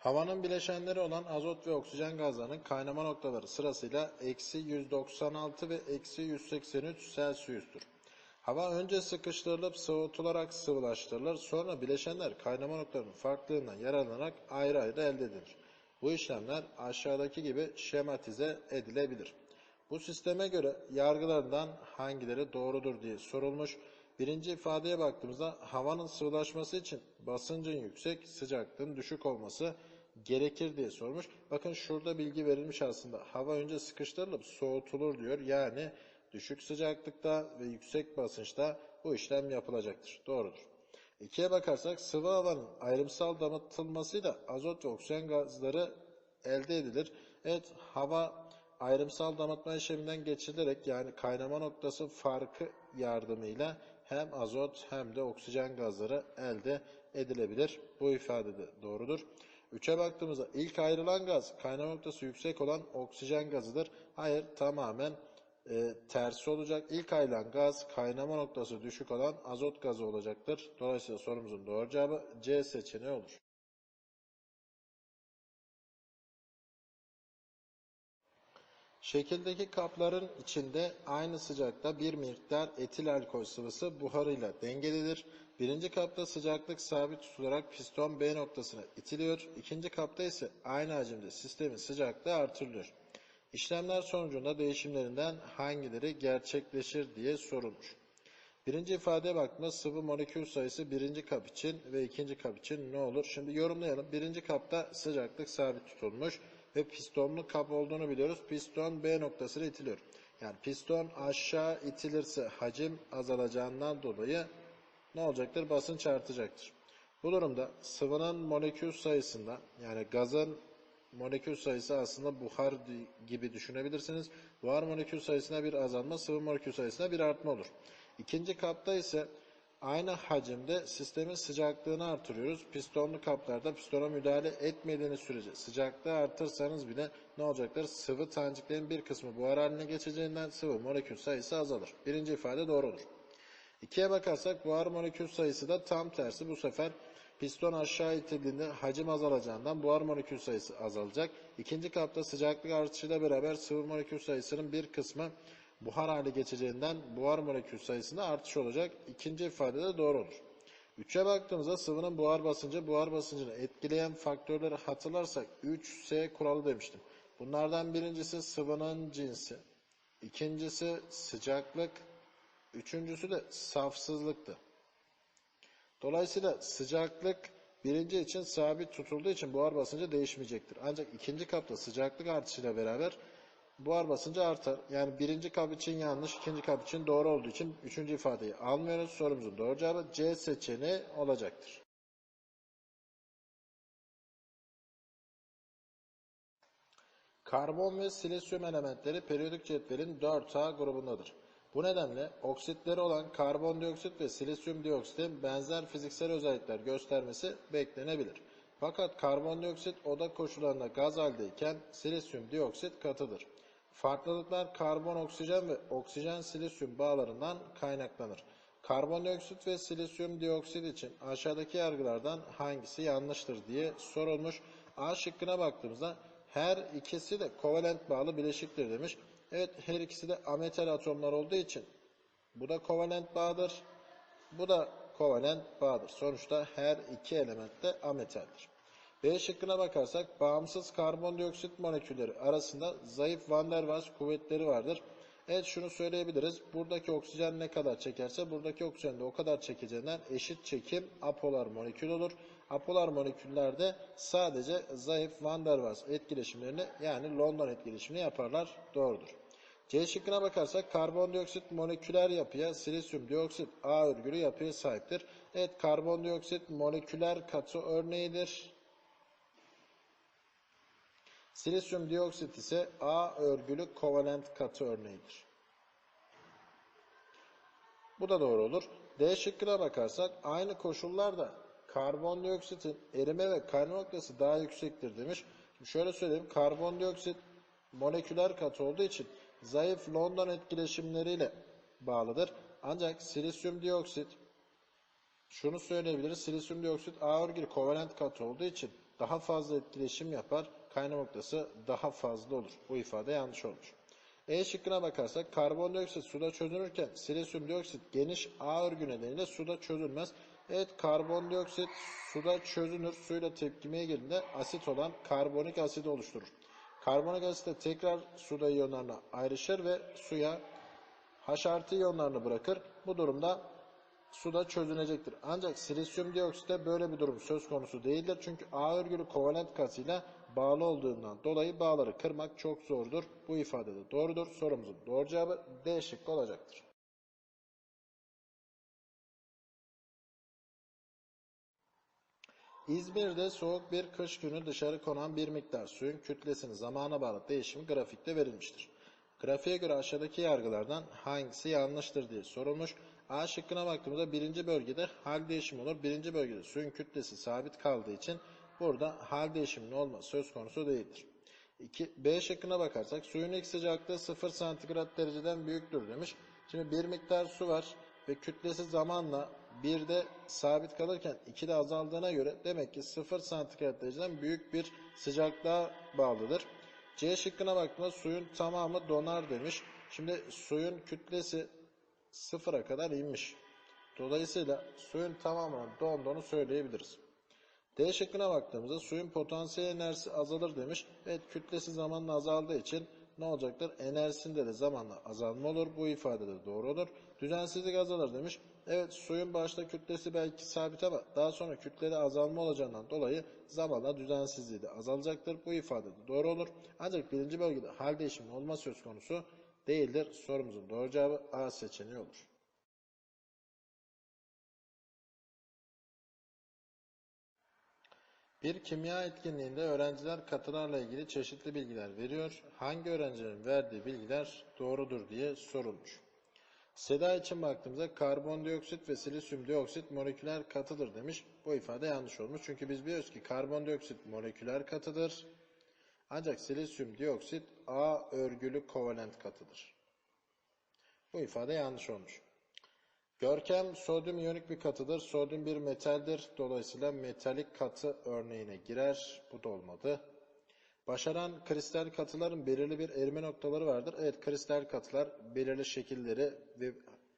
Havanın bileşenleri olan azot ve oksijen gazlarının kaynama noktaları sırasıyla eksi 196 ve eksi 183 Celsius'tur. Hava önce sıkıştırılıp soğutularak sıvılaştırılır, sonra bileşenler kaynama noktalarının farklılığından yararlanarak ayrı ayrı elde edilir. Bu işlemler aşağıdaki gibi şematize edilebilir. Bu sisteme göre yargılardan hangileri doğrudur diye sorulmuş. Birinci ifadeye baktığımızda havanın sıvılaşması için basıncın yüksek, sıcaklığın düşük olması gerekir diye sormuş. Bakın şurada bilgi verilmiş aslında. Hava önce sıkıştırılıp soğutulur diyor. Yani düşük sıcaklıkta ve yüksek basınçta bu işlem yapılacaktır. Doğrudur. İkiye bakarsak sıvı havanın ayrımsal damıtılmasıyla azot ve oksijen gazları elde edilir. Evet hava ayrımsal damıtma işleminden geçirilerek yani kaynama noktası farkı yardımıyla hem azot hem de oksijen gazları elde edilebilir. Bu ifade de doğrudur. 3'e baktığımızda ilk ayrılan gaz kaynama noktası yüksek olan oksijen gazıdır. Hayır tamamen e, tersi olacak. İlk ayrılan gaz kaynama noktası düşük olan azot gazı olacaktır. Dolayısıyla sorumuzun doğru cevabı C seçeneği olur. Şekildeki kapların içinde aynı sıcakta bir miktar etil alkol sıvısı buharıyla dengelidir. Birinci kapta sıcaklık sabit tutularak piston B noktasına itiliyor. İkinci kapta ise aynı hacimde sistemin sıcaklığı artırılıyor. İşlemler sonucunda değişimlerinden hangileri gerçekleşir diye sorulmuş. Birinci ifadeye baktığımda sıvı molekül sayısı birinci kap için ve ikinci kap için ne olur? Şimdi yorumlayalım. Birinci kapta sıcaklık sabit tutulmuş ve pistonlu kap olduğunu biliyoruz. Piston B noktasına itiliyor. Yani piston aşağı itilirse hacim azalacağından dolayı ne olacaktır? Basınç artacaktır. Bu durumda sıvının molekül sayısında yani gazın molekül sayısı aslında buhar gibi düşünebilirsiniz. Buhar molekül sayısına bir azalma, sıvı molekül sayısına bir artma olur. İkinci kapta ise aynı hacimde sistemin sıcaklığını artırıyoruz. Pistonlu kaplarda pistona müdahale etmediğiniz sürece sıcaklığı artırsanız bile ne olacaktır? Sıvı taneciklerin bir kısmı buhar haline geçeceğinden sıvı molekül sayısı azalır. Birinci ifade doğru olur. İkiye bakarsak buhar molekül sayısı da tam tersi. Bu sefer piston aşağı itildiğinde hacim azalacağından buhar molekül sayısı azalacak. İkinci kapta sıcaklık artışıyla beraber sıvı molekül sayısının bir kısmı buhar hale geçeceğinden buhar molekül sayısında artış olacak. İkinci ifade de doğru olur. Üçe baktığımızda sıvının buhar basıncı, buhar basıncını etkileyen faktörleri hatırlarsak 3S kuralı demiştim. Bunlardan birincisi sıvının cinsi, ikincisi sıcaklık, üçüncüsü de safsızlıktı. Dolayısıyla sıcaklık birinci için sabit tutulduğu için buhar basıncı değişmeyecektir. Ancak ikinci kapta sıcaklık artışıyla beraber buhar basıncı artar. Yani birinci kap için yanlış, ikinci kap için doğru olduğu için üçüncü ifadeyi almıyoruz. Sorumuzun doğru cevabı C seçeneği olacaktır. Karbon ve silisyum elementleri periyodik cetvelin 4A grubundadır. Bu nedenle oksitleri olan karbondioksit ve silisyum dioksitin benzer fiziksel özellikler göstermesi beklenebilir. Fakat karbondioksit oda koşullarında gaz haldeyken silisyum dioksit katıdır. Farklılıklar karbon oksijen ve oksijen silisyum bağlarından kaynaklanır. Karbondioksit ve silisyum dioksit için aşağıdaki yargılardan hangisi yanlıştır diye sorulmuş. A şıkkına baktığımızda her ikisi de kovalent bağlı bileşiktir demiş. Evet her ikisi de ametal atomlar olduğu için bu da kovalent bağdır. Bu da kovalent bağdır. Sonuçta her iki element de ametaldir. B şıkkına bakarsak bağımsız karbondioksit molekülleri arasında zayıf van der Waals kuvvetleri vardır. Evet şunu söyleyebiliriz. Buradaki oksijen ne kadar çekerse buradaki oksijen de o kadar çekeceğinden eşit çekim apolar molekül olur. Apolar moleküllerde sadece zayıf van der Waals etkileşimlerini yani London etkileşimini yaparlar. Doğrudur. C şıkkına bakarsak karbondioksit moleküler yapıya, silisyum dioksit A örgülü yapıya sahiptir. Evet karbondioksit moleküler katı örneğidir. Silisyum dioksit ise A örgülü kovalent katı örneğidir. Bu da doğru olur. D şıkkına bakarsak aynı koşullarda karbondioksitin erime ve kaynama noktası daha yüksektir demiş. Şimdi şöyle söyleyeyim. Karbondioksit moleküler katı olduğu için zayıf London etkileşimleriyle bağlıdır. Ancak silisyum dioksit şunu söyleyebiliriz. Silisyum dioksit A örgülü kovalent katı olduğu için daha fazla etkileşim yapar. Kaynama noktası daha fazla olur. Bu ifade yanlış olmuş. E şıkkına bakarsak karbondioksit suda çözünürken silisyum dioksit geniş A örgü nedeniyle suda çözülmez. Evet karbondioksit suda çözünür. Suyla tepkimeye girdiğinde asit olan karbonik asit oluşturur. Karbonik asit de tekrar suda iyonlarına ayrışır ve suya H artı iyonlarını bırakır. Bu durumda suda çözünecektir. Ancak silisyum dioksitte böyle bir durum söz konusu değildir. Çünkü A örgülü kovalent katıyla bağlı olduğundan dolayı bağları kırmak çok zordur. Bu ifade de doğrudur. Sorumuzun doğru cevabı D şıkkı olacaktır. İzmir'de soğuk bir kış günü dışarı konan bir miktar suyun kütlesinin zamana bağlı değişimi grafikte verilmiştir. Grafiğe göre aşağıdaki yargılardan hangisi yanlıştır diye sorulmuş. A şıkkına baktığımızda birinci bölgede hal değişimi olur. Birinci bölgede suyun kütlesi sabit kaldığı için burada hal değişiminin olması söz konusu değildir. 2, B şıkkına bakarsak suyun ilk sıcaklığı 0 santigrat dereceden büyüktür demiş. Şimdi bir miktar su var ve kütlesi zamanla bir de sabit kalırken 2 de azaldığına göre demek ki 0 santigrat dereceden büyük bir sıcaklığa bağlıdır. C şıkkına baktığımda suyun tamamı donar demiş. Şimdi suyun kütlesi sıfıra kadar inmiş. Dolayısıyla suyun tamamının donduğunu söyleyebiliriz. D şıkkına baktığımızda suyun potansiyel enerjisi azalır demiş. Evet kütlesi zamanla azaldığı için ne olacaktır? Enerjisinde de zamanla azalma olur. Bu ifade de doğru olur. Düzensizlik azalır demiş. Evet suyun başta kütlesi belki sabit ama daha sonra kütlede azalma olacağından dolayı zamanla düzensizliği de azalacaktır. Bu ifade de doğru olur. Ancak birinci bölgede hal değişiminin olma söz konusu değildir. Sorumuzun doğru cevabı A seçeneği olur. Bir kimya etkinliğinde öğrenciler katılarla ilgili çeşitli bilgiler veriyor. Hangi öğrencilerin verdiği bilgiler doğrudur diye sorulmuş. Seda için baktığımızda karbondioksit ve silisyum dioksit moleküler katıdır demiş. Bu ifade yanlış olmuş. Çünkü biz biliyoruz ki karbondioksit moleküler katıdır. Ancak silisyum dioksit A örgülü kovalent katıdır. Bu ifade yanlış olmuş. Görkem sodyum iyonik bir katıdır. Sodyum bir metaldir. Dolayısıyla metalik katı örneğine girer. Bu da olmadı. Başaran kristal katıların belirli bir erime noktaları vardır. Evet kristal katılar belirli şekilleri ve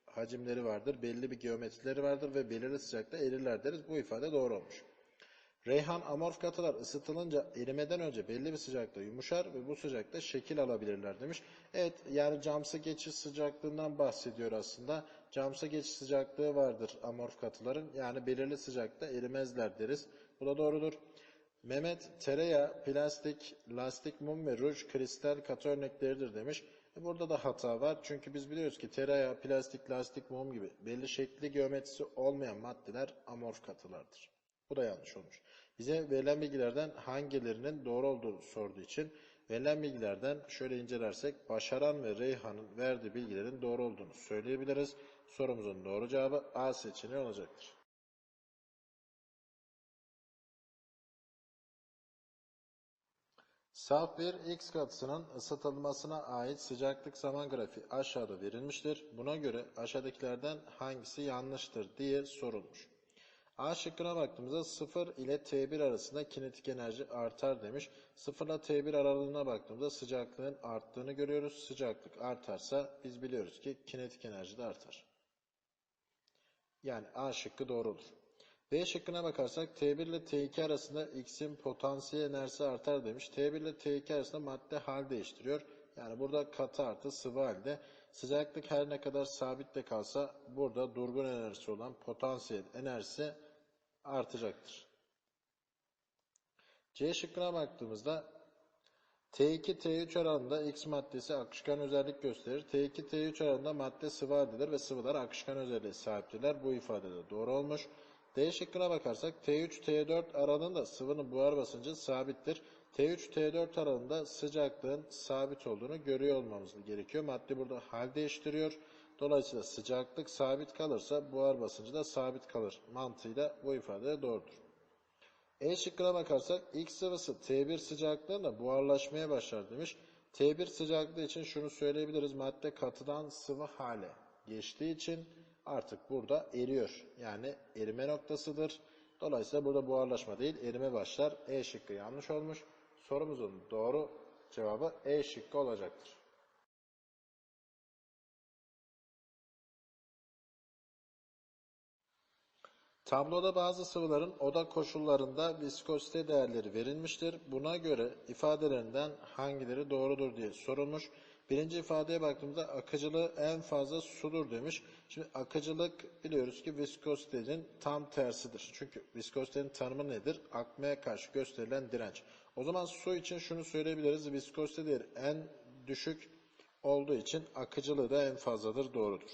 hacimleri vardır. Belli bir geometrileri vardır ve belirli sıcakta erirler deriz. Bu ifade doğru olmuş. Reyhan amorf katılar ısıtılınca erimeden önce belli bir sıcakta yumuşar ve bu sıcakta şekil alabilirler demiş. Evet yani camsı geçiş sıcaklığından bahsediyor aslında. Camsı geçiş sıcaklığı vardır amorf katıların. Yani belirli sıcakta erimezler deriz. Bu da doğrudur. Mehmet tereyağı, plastik, lastik, mum ve ruj kristal katı örnekleridir demiş. E burada da hata var. Çünkü biz biliyoruz ki tereyağı, plastik, lastik, mum gibi belli şekli geometrisi olmayan maddeler amorf katılardır. Bu da yanlış olmuş. Bize verilen bilgilerden hangilerinin doğru olduğunu sorduğu için verilen bilgilerden şöyle incelersek Başaran ve Reyhan'ın verdiği bilgilerin doğru olduğunu söyleyebiliriz. Sorumuzun doğru cevabı A seçeneği olacaktır. Saf bir X katısının ısıtılmasına ait sıcaklık zaman grafiği aşağıda verilmiştir. Buna göre aşağıdakilerden hangisi yanlıştır diye sorulmuş. A şıkkına baktığımızda 0 ile T1 arasında kinetik enerji artar demiş. 0 ile T1 aralığına baktığımızda sıcaklığın arttığını görüyoruz. Sıcaklık artarsa biz biliyoruz ki kinetik enerji de artar. Yani A şıkkı doğru olur. B şıkkına bakarsak T1 ile T2 arasında X'in potansiyel enerjisi artar demiş. T1 ile T2 arasında madde hal değiştiriyor. Yani burada katı artı sıvı halde. Sıcaklık her ne kadar sabit de kalsa burada durgun enerjisi olan potansiyel enerjisi artacaktır. C şıkkına baktığımızda T2, T3 oranında X maddesi akışkan özellik gösterir. T2, T3 oranında madde sıvı haldedir ve sıvılar akışkan özelliğe sahiptirler. Bu ifade de doğru olmuş. D şıkkına bakarsak T3, T4 aralığında sıvının buhar basıncı sabittir. T3, T4 aralığında sıcaklığın sabit olduğunu görüyor olmamız gerekiyor. Madde burada hal değiştiriyor. Dolayısıyla sıcaklık sabit kalırsa buhar basıncı da sabit kalır. Mantığıyla bu ifade de doğrudur. E şıkkına bakarsak X sıvısı T1 sıcaklığında buharlaşmaya başlar demiş. T1 sıcaklığı için şunu söyleyebiliriz. Madde katıdan sıvı hale geçtiği için artık burada eriyor. Yani erime noktasıdır. Dolayısıyla burada buharlaşma değil erime başlar. E şıkkı yanlış olmuş. Sorumuzun doğru cevabı E şıkkı olacaktır. Tabloda bazı sıvıların oda koşullarında viskozite değerleri verilmiştir. Buna göre ifadelerinden hangileri doğrudur diye sorulmuş. Birinci ifadeye baktığımızda akıcılığı en fazla sudur demiş. Şimdi akıcılık biliyoruz ki viskozitenin tam tersidir. Çünkü viskozitenin tanımı nedir? Akmaya karşı gösterilen direnç. O zaman su için şunu söyleyebiliriz. Viskozite değeri en düşük olduğu için akıcılığı da en fazladır doğrudur.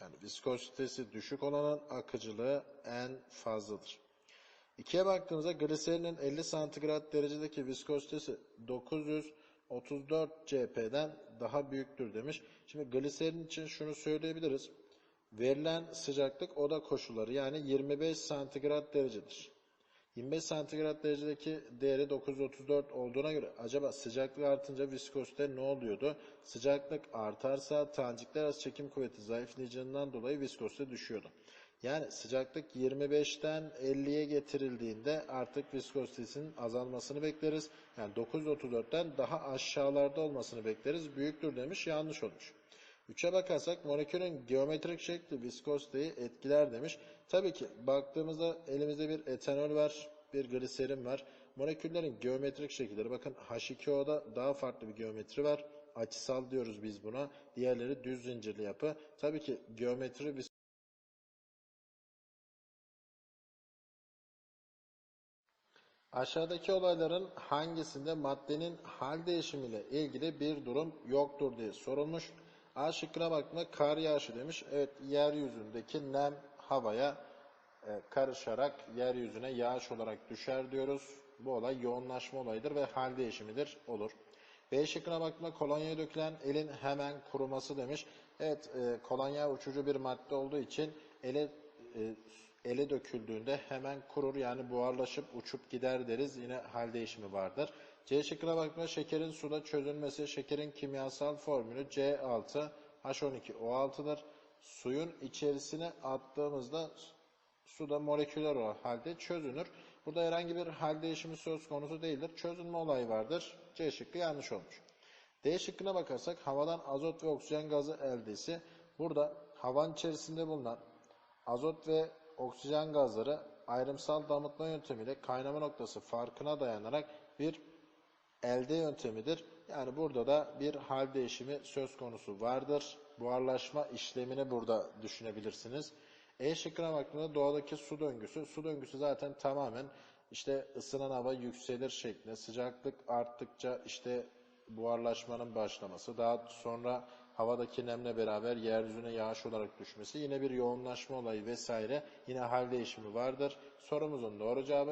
Yani viskozitesi düşük olanın akıcılığı en fazladır. İkiye baktığımızda gliserinin 50 santigrat derecedeki viskozitesi 934 CP'den daha büyüktür demiş. Şimdi gliserin için şunu söyleyebiliriz. Verilen sıcaklık oda koşulları yani 25 santigrat derecedir. 25 santigrat derecedeki değeri 934 olduğuna göre acaba sıcaklık artınca viskozite ne oluyordu? Sıcaklık artarsa tanecikler arası çekim kuvveti zayıflayıcından dolayı viskozite düşüyordu. Yani sıcaklık 25'ten 50'ye getirildiğinde artık viskozitesinin azalmasını bekleriz. Yani 934'ten daha aşağılarda olmasını bekleriz. Büyüktür demiş yanlış olmuş. 3'e bakarsak molekülün geometrik şekli viskoziteyi etkiler demiş. Tabii ki baktığımızda elimizde bir etanol var, bir gliserin var. Moleküllerin geometrik şekilleri bakın H2O'da daha farklı bir geometri var. Açısal diyoruz biz buna. Diğerleri düz zincirli yapı. Tabii ki geometri vis- Aşağıdaki olayların hangisinde maddenin hal değişimiyle ilgili bir durum yoktur diye sorulmuş. A şıkkına baktığında kar yağışı demiş. Evet yeryüzündeki nem havaya e, karışarak yeryüzüne yağış olarak düşer diyoruz. Bu olay yoğunlaşma olayıdır ve hal değişimidir olur. B şıkkına baktığında kolonyaya dökülen elin hemen kuruması demiş. Evet e, kolonya uçucu bir madde olduğu için ele e, ele döküldüğünde hemen kurur yani buharlaşıp uçup gider deriz. Yine hal değişimi vardır. C şıkkına baktığımda şekerin suda çözülmesi, şekerin kimyasal formülü C6H12O6'dır. Suyun içerisine attığımızda suda moleküler o halde çözünür. Burada herhangi bir hal değişimi söz konusu değildir. Çözünme olayı vardır. C şıkkı yanlış olmuş. D şıkkına bakarsak havadan azot ve oksijen gazı eldesi. Burada havanın içerisinde bulunan azot ve oksijen gazları ayrımsal damıtma yöntemiyle kaynama noktası farkına dayanarak bir elde yöntemidir. Yani burada da bir hal değişimi söz konusu vardır. Buharlaşma işlemini burada düşünebilirsiniz. E şıkkına baktığında doğadaki su döngüsü. Su döngüsü zaten tamamen işte ısınan hava yükselir şeklinde. Sıcaklık arttıkça işte buharlaşmanın başlaması. Daha sonra havadaki nemle beraber yeryüzüne yağış olarak düşmesi. Yine bir yoğunlaşma olayı vesaire. Yine hal değişimi vardır. Sorumuzun doğru cevabı